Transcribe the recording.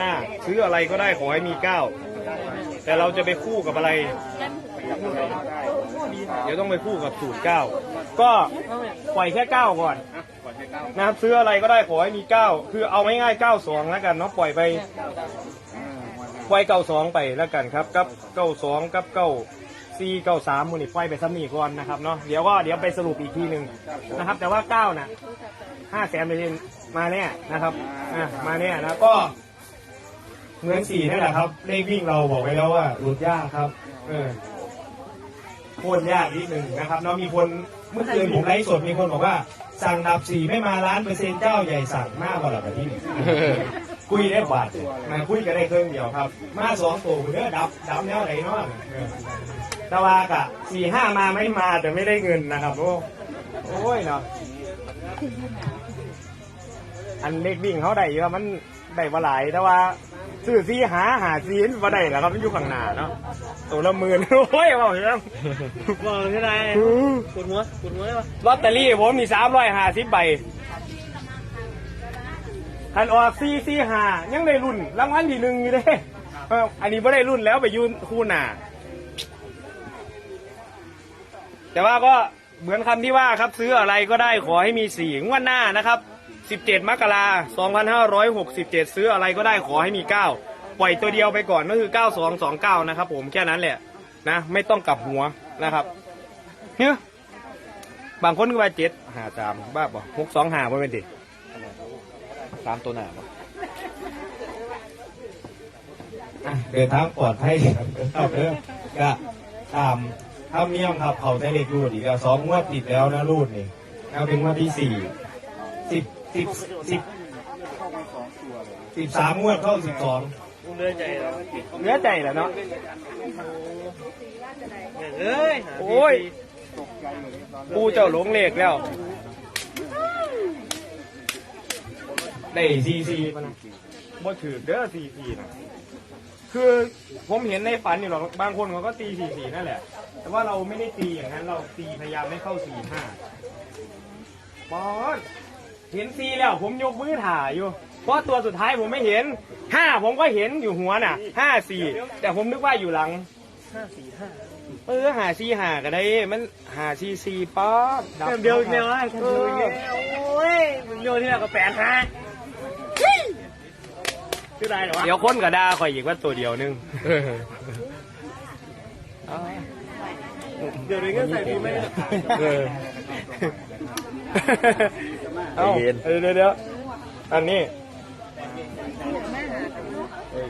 หน้าซื้ออะไรก็ได้ขอให้มีเก้าแต่เราจะไปคู่กับอะไร เดี๋ยวต้องไปคู่กับสูตรเก้าก็ปล่อยแค่เก้าก่อนนะครับซื้ออะไรก็ได้ขอให้มีเก้าคือเอาง่ายๆเก้าสองแล้วกันเนาะปล่อยไปปล่อยเก้าสองไปแล้วกันครับกับเก้าสองกับเก้าสี่เก้าสามมูนี่ปล่อยไปซ้ำนี่ก่อนนะครับเนาะเดี๋ยวก็เดี๋ยวไปสรุปอีกทีหนึ่งนะครับ แต่ว่าเก้าน่ะห้าแสนเปอร์เซ็นต์มาแน่นะครับอะมาแน่นะก็ เหมือนสี่นั่นแหละครับ เลขวิ่งเราบอกไว้แล้วว่าหลุดยากครับ เออโคนยากนิดหนึ่งนะครับเนาะมีคนเมื่อคืนผมไลฟ์สดมีคนบอกว่า สั่งดับสี่ไม่มาล้านเปอร์เซ็นต์เจ้าใหญ่สั่งมากกว่าหลับที่นี่คุยได้บาทมาคุยกันได้เครื่องเดียวครับ มาสองตัวเนื้อดับดับแนวไหนเนาะเอตะวากะสี่ห้ามาไม่มาแต่ไม่ได้เงินนะครับโอ้โอ้ยเนาะอันเลขวิ่งเขาได้เยอะมันได้มาหลายแต่ว่า ซื้อซีหาหาซีนมาได้แหละครับมันอยู่ข้างหน้าเนาะตัวละหมื่นโอ้ยบอกยังบอกใช่ไหมปวดหัวปวดหัวได้ปะลอตเตอรี่ผมมีสามร้อยห้าสิบใบคันออกซีซีหายังได้รุ่นรางวัลที่หนึ่งอยู่เด้เอออันนี้ไม่ได้รุ่นแล้วไปยืนคู่หน้าแต่ว่าก็เหมือนคำที่ว่าครับซื้ออะไรก็ได้ขอให้มีสี่งวดหน้านะครับ17 มกราคม2567 ซื้ออะไรก็ได้ขอให้มี 9 ปล่อยตัวเดียวไปก่อนก็คือ 9229 นะครับผมแค่นั้นแหละนะไม่ต้องกลับหัวนะครับเฮ้ยบางคนก็ว่าเจ็ดหาสามบ้าป่หกสองหาบ่เป็นดิสามตัวหนาปะเดินทางปลอดภัยครับเด้อก็ตามธรรมเนียมครับเขาได้เลขรูดอีกแล้วสองงวดติดแล้วนะรูดนี่เอาเป็นงวดที่สี่ สิบสิบสิบสิบสามงวดเข้าสิบสองมึงเลื่อนใจแล้วเนื้อใจแหละเนาะเอ้ยโอ้ยปูเจ้าหลงเลขแล้ว ได้ซีซีมานะบ่ถือเด้อซีซีนะคือผมเห็นในฝันนี่หรอกบางคนเขาก็ตีสี่สี่นั่นแหละ แต่ว่าเราไม่ได้ตีอย่างนั้น เราตีพยายามไม่เข้าสี่ห้าปอน เห็นซีแล้วผมยกมือถ่ายอยู่ เพราะตัวสุดท้ายผมไม่เห็นห้าผมก็เห็นอยู่หัวน่ะห้าสี่แต่ผมนึกว่าอยู่หลังห้าสี่ห้าเออหาซีหาก็ได้มันหาซีซีป๊อดแค่เดียวเดียวไอ้แค่เดียวเดียวโอ้ยมึงโยนที่ไหนก็แปดห้าชื่ออะไรเหรอวะเดี๋ยวคนก็ด่าคอยอีกว่าตัวเดียวนึงเดี๋ยวนี้ก็ใส่ดีไหมเนี่ ยเออเอาเดี๋ยวเดี๋ยวเดี๋ยวอันนี้